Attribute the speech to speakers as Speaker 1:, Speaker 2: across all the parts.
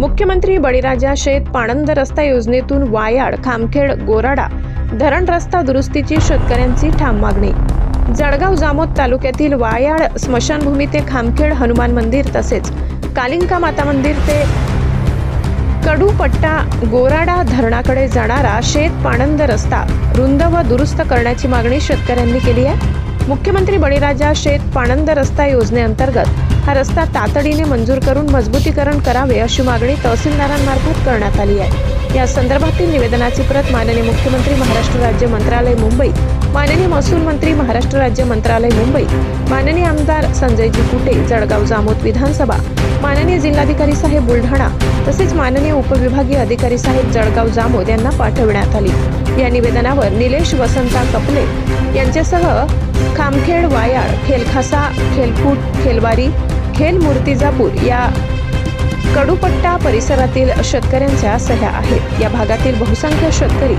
Speaker 1: मुख्यमंत्री बळीराजा शेत पाणंद रस्ता योजनेतून वायाड खामखेड गोराडा धरण रस्ता दुरुस्तीची शेतकऱ्यांची ठाम मागणी. जळगाव जामोद तालुक्यातील वायाड स्मशानभूमी ते खामखेड हनुमान मंदिर तसेच कालिंका माता मंदिर ते कडूपट्टा गोराडा धरणाकडे जाणारा शेत पाणंद रस्ता रुंद व दुरुस्त करण्याची मागणी शेतकऱ्यांनी केली आहे. मुख्यमंत्री बळीराजा शेत पाणंद रस्ता योजनेअंतर्गत हा रस्ता तातडीने मंजूर करून मजबूतीकरण करावे अशी मागणी तहसीलदारांमार्फत करण्यात आली आहे. या संदर्भातील निवेदनाची प्रत माननीय मुख्यमंत्री महाराष्ट्र राज्य मंत्रालय मुंबई माननीय महसूल मंत्री महाराष्ट्र राज्य मंत्रालय मुंबई माननीय आमदार संजयजी कुटे जळगाव जामोद विधानसभा माननीय जिल्हाधिकारी साहेब बुलढाणा तसेच माननीय उपविभागीय अधिकारी साहेब जळगाव जामोद यांना पाठविण्यात आली. या निवेदनावर निलेश वसंता कपले यांच्यासह खामखेड वायाळ खेलखासा खेलकूट खेलवारी खेल मूर्तिजापूर या कडूपट्टा परिसरातील शेतकऱ्यांच्या सह्या आहेत. या भागातील बहुसंख्य शेतकरी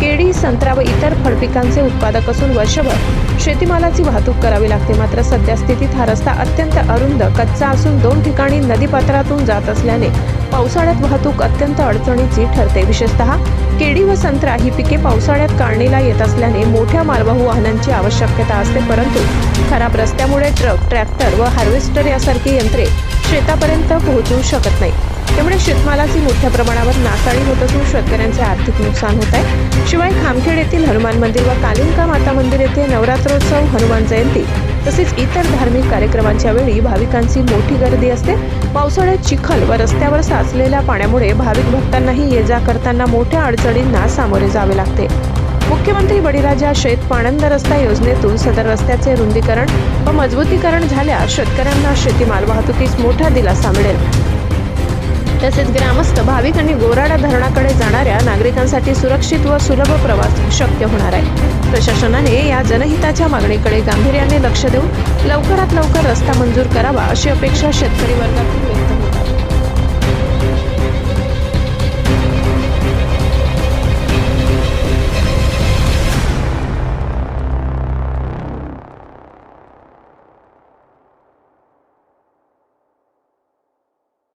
Speaker 1: केळी संत्रा व इतर फळपिकांचे उत्पादक असून वर्षभर शेतीमालाची वाहतूक करावी लागते. मात्र सध्या स्थितीत हा रस्ता अत्यंत अरुंद कच्चा असून दोन ठिकाणी नदीपात्रातून जात असल्याने पावसाळ्यात वाहतूक अत्यंत अडचणीची ठरते. विशेषतः केळी व संत्रा ही पिके पावसाळ्यात काढणीला येत असल्याने मोठ्या मालवाहू वाहनांची आवश्यकता असते. परंतु खराब रस्त्यामुळे ट्रक ट्रॅक्टर व हार्वेस्टर यासारखी यंत्रे शेतापर्यंत पोहोचू शकत नाही त्यामुळे शेतमालाची मोठ्या प्रमाणावर नासाडी होत असून शेतकऱ्यांचे आर्थिक नुकसान होत आहे. शिवाय खामखेड येथील हनुमान मंदिर व कालिंका माता मंदिर येथे नवरात्रोत्सव हनुमान जयंती तसेच इतर धार्मिक कार्यक्रमांच्या वेळी भाविकांची मोठी गर्दी असते. पावसाळ्यात चिखल व रस्त्यावर साचलेल्या पाण्यामुळे भाविक भक्तांनाही ये जा करताना मोठ्या अडचणींना सामोरे जावे लागते. मुख्यमंत्री बळीराजा शेत पाणंद रस्ता योजनेतून सदर रस्त्याचे रुंदीकरण व मजबूतीकरण झाल्यास शेतकऱ्यांना शेतीमाल वाहतुकीस मोठा दिलासा मिळेल. तसेच ग्रामस्थ भाविक आणि गोराडा धरणाकडे जाणाऱ्या नागरिकांसाठी सुरक्षित व सुलभ प्रवास शक्य होणार आहे. प्रशासनाने या जनहिताच्या मागणीकडे गांभीर्याने लक्ष देऊन लवकरात लवकर रस्ता मंजूर करावा अशी अपेक्षा शेतकरी वर्गातून